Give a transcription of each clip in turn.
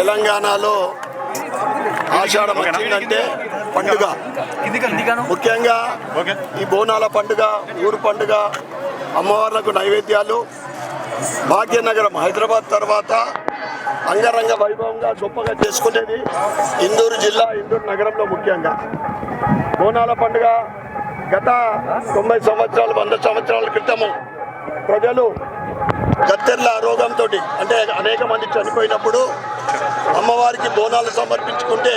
తెలంగాణలో ఆషాఢం వచ్చిందంటే పండుగ. ముఖ్యంగా ఈ బోనాల పండుగ ఊరు పండుగ అమ్మవార్లకు నైవేద్యాలు భాగ్యనగరం హైదరాబాద్ తర్వాత అంగరంగ వైభవంగా గొప్పగా చేసుకునేది ఇందూరు జిల్లా ఇందూరు నగరంలో ముఖ్యంగా. బోనాల పండుగ గత తొంభై సంవత్సరాలు వంద సంవత్సరాల క్రితము ప్రజలు గత్తెర్ల రోగంతో అంటే అనేక మంది చనిపోయినప్పుడు అమ్మవారికి బోనాలు సమర్పించుకుంటే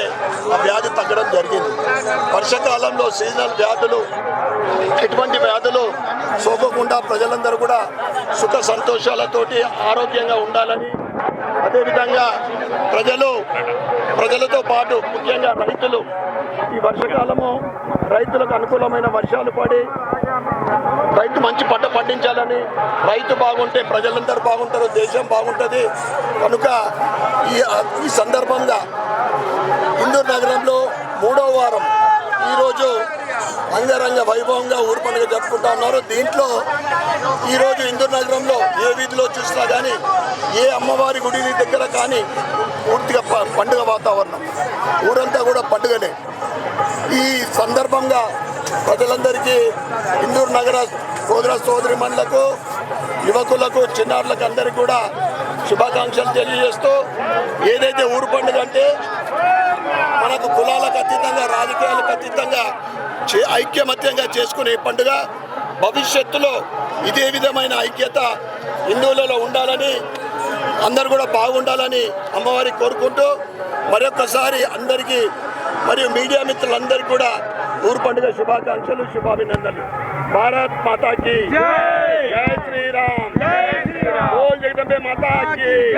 ఆ వ్యాధి తగ్గడం జరిగింది. వర్షకాలంలో సీజనల్ వ్యాధులు ఎటువంటి వ్యాధులు సోకకుండా ప్రజలందరూ కూడా సుఖ సంతోషాలతోటి ఆరోగ్యంగా ఉండాలని అదేవిధంగా ప్రజలు ప్రజలతో పాటు ముఖ్యంగా రైతులు ఈ వర్షకాలము రైతులకు అనుకూలమైన వర్షాలు పడి రైతు పండించాలని రైతు బాగుంటే ప్రజలందరూ బాగుంటారు దేశం బాగుంటుంది. కనుక ఈ ఈ సందర్భంగా ఇందూరు నగరంలో మూడో వారం ఈరోజు అంగరంగ వైభవంగా ఊరు పండుగ జరుపుకుంటా ఉన్నారు. దీంట్లో ఈరోజు ఇందూర్ నగరంలో ఏ వీధిలో చూసినా కానీ ఏ అమ్మవారి గుడి దగ్గర కానీ పూర్తిగా ప- పండుగ వాతావరణం. ఊరంతా కూడా పండుగనే ఈ సందర్భంగా ప్రజలందరికీ ఇందూరు నగర సోదర సోదరి యువకులకు చిన్నారులకు అందరికీ కూడా శుభాకాంక్షలు తెలియజేస్తూ ఏదైతే ఊరు పండుగ అంటే మనకు కులాలకు అతీతంగా రాజకీయాలకు అతీతంగా ఐక్యమత్యంగా చేసుకునే పండుగ భవిష్యత్తులో ఇదే విధమైన ఐక్యత హిందువులలో ఉండాలని అందరు కూడా బాగుండాలని అమ్మవారి కోరుకుంటూ మరొకసారి అందరికీ మరియు మీడియా మిత్రులందరికీ కూడా ఊరు పండుగ శుభాకాంక్షలు శుభాభినందనలు. భారత్ మాతాకి. జై! శ్రీరామ్. జై శ్రీరామ్. జగదంబే మాతాకి.